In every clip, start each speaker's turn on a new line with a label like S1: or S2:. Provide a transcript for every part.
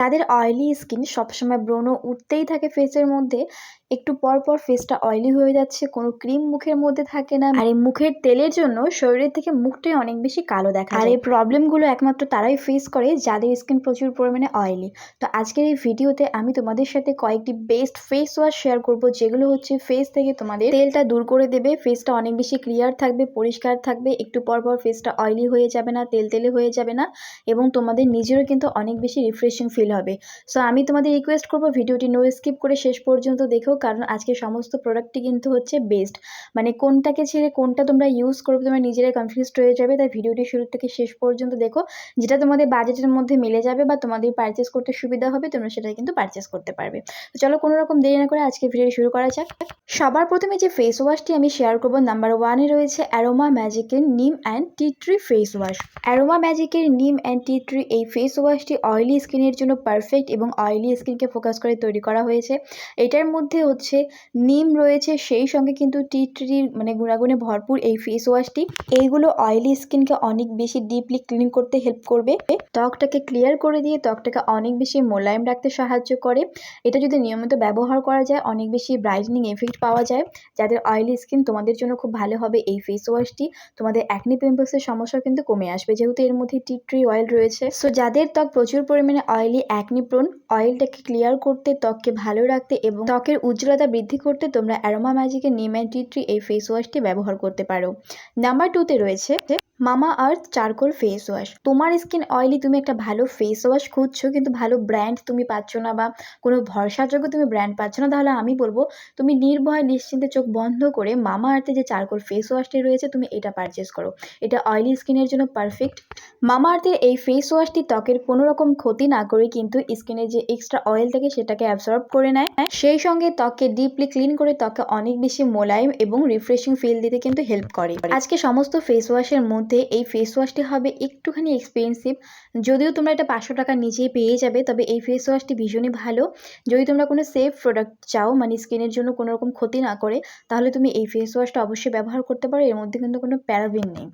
S1: যাদের oily skin সবসময় ব্রণ উঠতেই থাকে ফেসের মধ্যে। একটু পর পর ফেসটা অয়েলি হয়ে যাচ্ছে কোনো ক্রিম মুখের মধ্যে থাকে না। আর এই মুখের তেলের জন্য শরীরের থেকে মুখটাই অনেক বেশি কালো দেখা আর এই প্রবলেমগুলো একমাত্র তারাই ফেস করে যাদের স্কিন প্রচুর পরিমাণে অয়েলি তো আজকের এই ভিডিওতে আমি তোমাদের সাথে কয়েকটি বেস্ট ফেস ওয়াশ শেয়ার করব যেগুলো হচ্ছে ফেস থেকে তোমাদের তেলটা দূর করে দেবে ফেসটা অনেক বেশি ক্লিয়ার থাকবে পরিষ্কার থাকবে একটু পর পর ফেসটা অয়েলি হয়ে যাবে না তেল তেলে হয়ে যাবে না এবং তোমাদের নিজেরও কিন্তু অনেক বেশি রিফ্রেশিং ফিল হবে। সো আমি তোমাদের রিকোয়েস্ট করব ভিডিওটি নো স্কিপ করে শেষ পর্যন্ত দেখো কারণ আজকে সমস্ত প্রোডাক্টটি কিন্তু হচ্ছে বেস্ট মানে কোনটাকে ছেড়ে কোনটা তোমরা ইউজ করবে, তোমরা নিজেরাই কনফিউজড হয়ে যাবে। তাই ভিডিওটি শুরু থেকে শেষ পর্যন্ত দেখো। যেটা তোমাদের বাজেটের মধ্যে মিলে যাবে বা তোমাদের পারচেস করতে সুবিধা হবে, তোমরা সেটা কিন্তু পারচেস করতে পারবে। তো চলো কোনো রকম দেরি না করে আজকে ভিডিও শুরু করা যাক। সবার প্রথমে যে ফেস ওয়াশটি আমি শেয়ার করব নাম্বার ওয়ানে রয়েছে অ্যারোমা ম্যাজিকের neem and tea tree face wash aroma ম্যাজিকের নিম অ্যান্ড টি ট্রি এই ফেস ওয়াশটি অয়েলি স্কিনের জন্য পারফেক্ট এবং অয়েলি স্কিনকে ফোকাস করে তৈরি করা হয়েছে। এটার মধ্যে হচ্ছে নিম রয়েছে, সেই সঙ্গে কিন্তু টি ট্রির মানে গুণাগুণে ভরপুর এই ফেস ওয়াশটি এইগুলো অয়েলি স্কিনকে অনেক বেশি ডিপলি ক্লিন করতে হেল্প করবে। ত্বকটাকে ক্লিয়ার করে দিয়ে ত্বকটাকে অনেক বেশি মোলায়েম রাখতে সাহায্য করে। এটা যদি নিয়মিত ব্যবহার করা যায়, অনেক বেশি ব্রাইটনিং এফেক্ট পাওয়া যায়। যাদের অয়েলি স্কিন তোমাদের জন্য খুব ভালো হবে এই ফেস ওয়াশটি তোমাদের অ্যাকনি পিম্পলসের সমস্যা কিন্তু কমে আসবে, যেহেতু এর মধ্যে টি ট্রি অয়েল রয়েছে। সো যাদের ত্বক প্রচুর পরিমাণে অয়েলি অ্যাকনি প্রোন অয়েলটাকে ক্লিয়ার করতে, ত্বককে ভালো রাখতে এবং ত্বকের উজ্জ্বলতা বৃদ্ধি করতে তোমরা অ্যারোমা ম্যাজিকের নিম অ্যান্ড টি ট্রি এই ফেস ওয়াশটি ব্যবহার করতে পারো। নাম্বার টুতে রয়েছে mama earth charcoal face wash তোমার স্কিন অয়েলি তুমি একটা ভালো ফেস ওয়াশ খুঁজছো, কিন্তু ভালো ব্র্যান্ড তুমি পাচ্ছ না বা কোনো ভরসাযোগ্য তুমি ব্র্যান্ড পাচ্ছ না, তাহলে আমি বলব, তুমি নির্ভয় নিশ্চিন্তে চোখ বন্ধ করে মামা আর্থে যে চারকোল ফেস ওয়াশটি রয়েছে, তুমি এটা পারচেস করো। এটা অয়েলি স্কিনের জন্য পারফেক্ট মামা আর্থের এই ফেস ওয়াশটি ত্বকের কোনো রকম ক্ষতি না করে কিন্তু স্কিনের যে এক্সট্রা অয়েল থাকে, সেটাকে অ্যাবসর্ব করে নেয়। সেই সঙ্গে ত্বককে ডিপলি ক্লিন করে ত্বকে অনেক বেশি মোলায়েম এবং রিফ্রেশিং ফিল দিতে কিন্তু হেল্প করে। আজকে সমস্ত ফেস ওয়াশের মধ্যে এই ফেস ওয়াশটি হবে একটুখানি এক্সপেন্সিভ যদিও তোমরা এটা পাঁচশো টাকার নিচেই পেয়ে যাবে, তবে এই ফেস ওয়াশটি ভীষণই ভালো। যদি তোমরা কোনো সেফ প্রোডাক্ট চাও মানে স্কিনের জন্য কোনো রকম ক্ষতি না করে, তাহলে তুমি এই ফেস ওয়াশটা অবশ্যই ব্যবহার করতে পারো, এর মধ্যে কিন্তু কোনো প্যারাবিন নেই।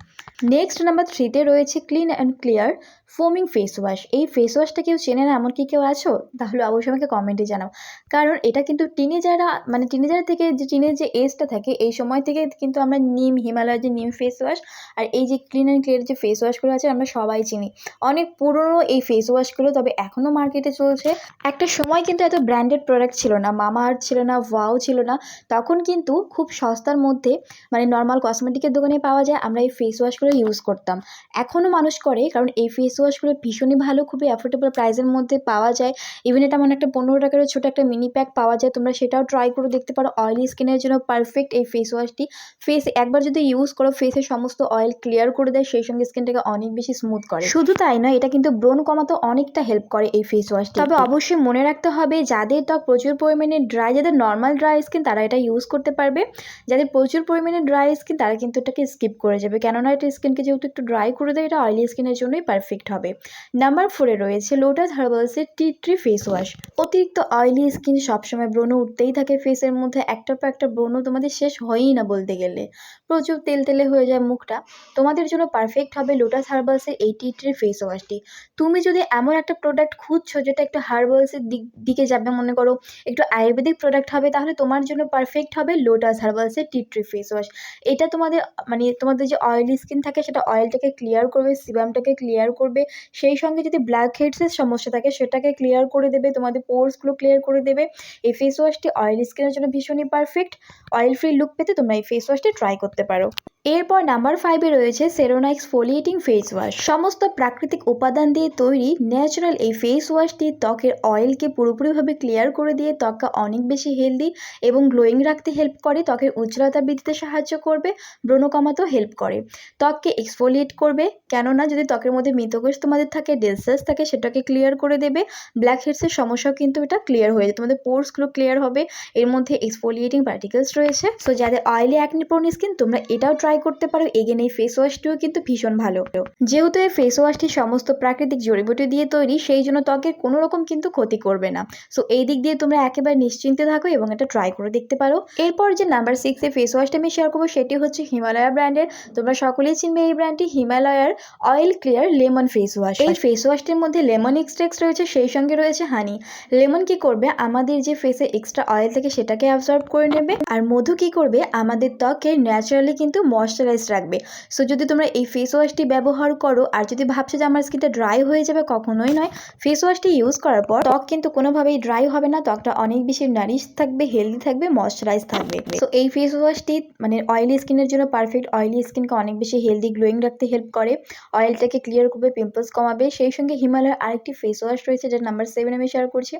S1: নেক্সট নাম্বার থ্রিতে রয়েছে clean and clear foaming face wash এই ফেস ওয়াশটা কেউ চেনে না, এমন কি কেউ আছো? তাহলে অবশ্যই আমাকে কমেন্টে জানাও। কারণ এটা কিন্তু টিনেজাররা মানে টিনেজার থেকে যে টিনের যে এজটা থাকে, এই সময় থেকে কিন্তু আমরা নিম, হিমালয়ের যে নিম ফেস ওয়াশ আর এই যে ক্লিন অ্যান্ড ক্লিয়ার যে ফেস ওয়াশগুলো আছে, আমরা সবাই চিনি। অনেক পুরনো এই ফেস ওয়াশগুলো তবে এখনও মার্কেটে চলছে। একটা সময় কিন্তু এত ব্র্যান্ডেড প্রোডাক্ট ছিল না, মামা ছিল না ওয়াও ছিল না। তখন কিন্তু খুব সস্তার মধ্যে মানে নর্মাল কসমেটিকের দোকানে পাওয়া যায়, আমরা এই ফেস ওয়াশগুলো ইউজ করতাম। এখনও মানুষ করে, কারণ এই ফেস ওয়াশগুলো ভীষণই ভালো, খুবই অ্যাফোর্ডেবল প্রাইসের মধ্যে পাওয়া যায়। ইভেন এটা মানে একটা পনেরো টাকারও ছোটো একটা মিনি প্যাক পাওয়া যায়, তোমরা সেটাও ট্রাই করে দেখতে পারো। অয়েলি স্কিনের জন্য পারফেক্ট এই ফেস ওয়াশটি ফেস একবার যদি ইউজ করো ফেসের সমস্ত অয়েল ক্লিয়ার করে দেয় সেই সঙ্গে স্কিনটাকে অনেক বেশি স্মুথ করে। শুধু তাই নয় এটা কিন্তু ব্রণ কমাতে অনেকটা হেল্প করে এই ফেস ওয়াশটি তবে অবশ্যই মনে রাখতে হবে যাদের ত্বক প্রচুর পরিমাণে ড্রাই যাদের নর্মাল ড্রাই স্কিন তারা এটা ইউজ করতে পারবে। যাদের প্রচুর পরিমাণে ড্রাই স্কিন তারা কিন্তু এটাকে স্কিপ করে যাবে। কেননা এটা স্কিনকে যেহেতু একটু ড্রাই করে দেয় এটা অয়েলি স্কিনের জন্যই পারফেক্ট হবে। নাম্বার ফোরে রয়েছে লোটাস হার্বালসের টি ট্রি ফেস ওয়াশ অতিরিক্ত অয়েলি স্কিন সবসময় ব্রণ উঠতেই থাকে ফেসের মধ্যে। একটার পর একটা ব্রণ তোমাদের শেষ হয়ই না বলতে গেলে। প্রচুর তেল তেলে হয়ে যায় মুখটা। তোমাদের জন্য পারফেক্ট হবে লোটাস হার্বালসের এই টি ট্রি ফেস ওয়াশটি তুমি যদি এমন একটা প্রোডাক্ট খুঁজছো যেটা একটু হার্বালসের দিক, দিকে যাবে মনে করো, একটু আয়ুর্বেদিক প্রোডাক্ট হবে, তাহলে তোমার জন্য পারফেক্ট হবে লোটাস হার্বালসের টি ট্রি ফেস ওয়াশ এটা তোমাদের মানে তোমাদের যে অয়েলি স্কিন থাকে, সেটা অয়েলটাকে ক্লিয়ার করবে সিবামটাকে ক্লিয়ার করবে, সেই সঙ্গে যদি ব্ল্যাক হেডসের সমস্যা থাকে, সেটাকে ক্লিয়ার করে দেবে, তোমাদের পোর্সগুলো ক্লিয়ার করে দেবে। এই ফেস ওয়াশটি অয়েলি স্কিনের জন্য ভীষণই পারফেক্ট অয়েল ফ্রি লুক পেতে তোমরা এই ফেস ওয়াশটি ট্রাই করতে পারো। এরপর নাম্বার ফাইভে রয়েছে সেরোনাইক্স ফোলিয়েটিং ফেস ওয়াশ সমস্ত প্রাকৃতিক উপাদান দিয়ে তৈরি ন্যাচারাল এই ফেস ওয়াশটি ত্বকের অয়েলকে পুরোপুরিভাবে ক্লিয়ার করে দিয়ে ত্বককে অনেক বেশি হেলদি এবং গ্লোয়িং রাখতে হেল্প করে। ত্বকের উজ্জ্বলতা বৃদ্ধিতে সাহায্য করবে ব্রণ কমাতেও হেল্প করে। ত্বককে এক্সফোলিয়েট করবে, কেননা যদি ত্বকের মধ্যে মৃতকোষ তোমাদের থাকে ডেলসেস থাকে, সেটাকে ক্লিয়ার করে দেবে। ব্ল্যাক হেডসের সমস্যাও কিন্তু এটা ক্লিয়ার হয়ে যায়। তোমাদের পোর্সগুলো ক্লিয়ার হবে। এর মধ্যে এক্সফোলিয়েটিং পার্টিকেলস রয়েছে। সো যাদের অয়েলি অ্যাকনি প্রোন স্কিন তোমরা এটাও ট্রাই করতে পারো। এগেন এই ফেস ওয়াশটিও কিন্তু ভীষণ ভালো। যেহেতু এই ফেস ওয়াশটি সমস্ত প্রাকৃতিক জড়িবুটি দিয়ে তৈরি, সেই জন্য ত্বকের কোনো রকম কিন্তু ক্ষতি করবে না। সো এই দিক দিয়ে তোমরা একেবারে নিশ্চিন্তে থাকো এবং এটা ট্রাই করে দেখতে পারো। এরপর যে নাম্বার সিক্স ফেস ওয়াশটা আমি শেয়ার করব, সেটি হচ্ছে হিমালয়া ব্র্যান্ডের তোমরা সকলেই চিনবে এই ব্র্যান্ডটি হিমালয়ার oil clear lemon face wash এই ফেস ওয়াশটির মধ্যে লেমন এক্সট্রেক্স রয়েছে, সেই সঙ্গে রয়েছে হানি লেমন কি করবে? আমাদের যে ফেসে এক্সট্রা অয়েল থাকে, সেটাকে অ্যাবজর্ব করে নেবে। আর মধু কি করবে? আমাদের ত্বকে ন্যাচারালি কিন্তু ময়শ্চারাইজ রাখবে। সো যদি তোমরা এই ফেস ওয়াশটি ব্যবহার করো, আর যদি ভাবছ যে আমার স্কিনটা ড্রাই হয়ে যাবে কখনোই নয় ফেস ওয়াশটি ইউজ করার পর ত্বক কিন্তু কোনোভাবেই ড্রাই হবে না, ত্বকটা অনেক বেশি নারিশ থাকবে হেলদি থাকবে ময়শ্চারাইজ থাকবে। তো এই ফেস ওয়াশটি মানে অয়েলি স্কিনের জন্য পারফেক্ট অয়েলি স্কিনকে অনেক বেশি হেলদি গ্লোয়িং রাখতে হেল্প করে। অয়েলটাকে ক্লিয়ার করবে পিম্পলস কমাবে। সেই সঙ্গে হিমালয়ের আরেকটি ফেস ওয়াশ রয়েছে, যেটা নাম্বার সেভেন আমি শেয়ার করছি।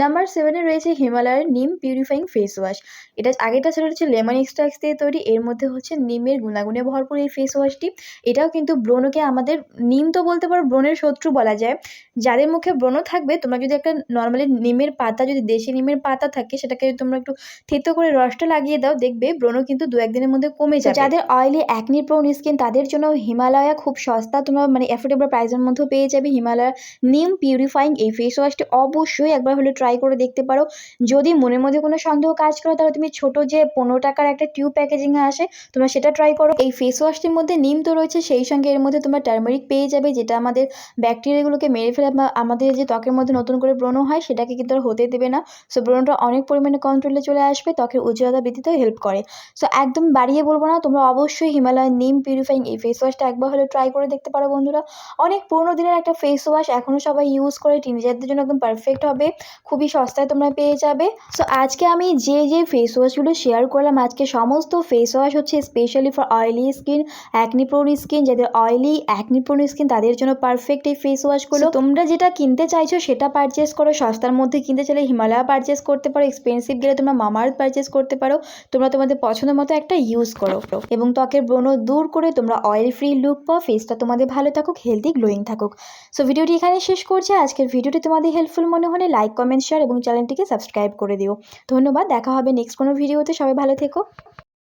S1: নাম্বার সেভেনে রয়েছে হিমালয়ের নিম পিউরিফাইং ফেস ওয়াশ এটা আগেটা ছিল হচ্ছে লেমন এক্সট্রাক্স দিয়ে তৈরি, এর মধ্যে হচ্ছে নিমের গুণাগুণে ভরপুর এই ফেস ওয়াশটি এটাও কিন্তু ব্রণকে আমাদের নিম তো বলতে পারো ব্রণের শত্রু বলা যায়। যাদের মুখে ব্রণ থাকবে তোমরা যদি একটা নর্মালি নিমের পাতা যদি দেশি নিমের পাতা থাকে সেটাকে যদি তোমরা একটু থেতো করে রসটা লাগিয়ে দাও দেখবে ব্রণ কিন্তু দু একদিনের মধ্যে কমে যাবে। যাদের অয়েলি অ্যাকনি প্রোন স্কিন তাদের জন্য হিমালয়া খুব সস্তা তোমরা মানে অ্যাফোর্ডেবল প্রাইসের মধ্যেও পেয়ে যাবে হিমালয়া নিম পিউরিফাইং এই ফেস ওয়াশটি অবশ্যই একবার হলে ট্রাই করে দেখতে পারো। যদি মনের মধ্যে কোনো সন্দেহ কাজ করো তাহলে তুমি ছোট যে পনেরো টাকার একটা টিউব প্যাকেজিংয়ে আসে তোমরা সেটা ট্রাই করো। এই ফেস ওয়াশটির মধ্যে নিম তো রয়েছে, সেই সঙ্গে এর মধ্যে তোমরা টার্মারিক পেয়ে যাবে, যেটা আমাদের ব্যাকটেরিয়াগুলোকে মেরে ফেলে আমাদের যে ত্বকের মধ্যে নতুন করে ব্রণ হয়, সেটাকে কিন্তু আর হতে দেবে না। সো ব্রণটা অনেক পরিমাণে কন্ট্রোলে চলে আসবে, ত্বকের উজ্জ্বলতা বৃদ্ধিতেও হেল্প করে। সো একদম বাড়িয়ে বলব না, তোমরা অবশ্যই হিমালয়ান নিম পিউরিফাইং এই ফেস ওয়াশটা একবার হলে ট্রাই করে দেখতে পারো বন্ধুরা। অনেক পুরোনো দিনের একটা ফেস ওয়াশ এখনও সবাই ইউজ করে টিনেজারদের জন্য একদম পারফেক্ট হবে, খুবই সস্তায় তোমরা পেয়ে যাবে। সো আজকে আমি যে যে ফেস ওয়াশগুলো শেয়ার করলাম, আজকে সমস্ত ফেস ওয়াশ হচ্ছে specially for oily skin acne prone skin যাদের অয়েলি অ্যাকনি প্রোন স্কিন তাদের জন্য পারফেক্ট এই ফেস ওয়াশগুলো তোমরা যেটা কিনতে চাইছো, সেটা পারচেস করো। সস্তার মধ্যে কিনতে চাইলে হিমালয়া পারচেস করতে পারো। এক্সপেন্সিভ গেলে তোমরা মামার্থ পারচেস করতে পারো। তোমরা তোমাদের পছন্দ মতো একটা ইউজ করো। এবং ত্বকের ব্রণ দূর করে তোমরা অয়েল ফ্রি লুক পাও। ফেসটা তোমাদের ভালো থাকুক হেলদি গ্লোয়িং থাকুক। সো ভিডিওটি এখানে শেষ করছি। আজকের ভিডিওটি তোমাদের হেল্পফুল মনে হলে লাইক কমেন্ট শেয়ার এবং চ্যানেলটিকে সাবস্ক্রাইব করে দিও। ধন্যবাদ। দেখা হবে নেক্সট কোনো ভিডিওতে সবাই ভালো থেকো।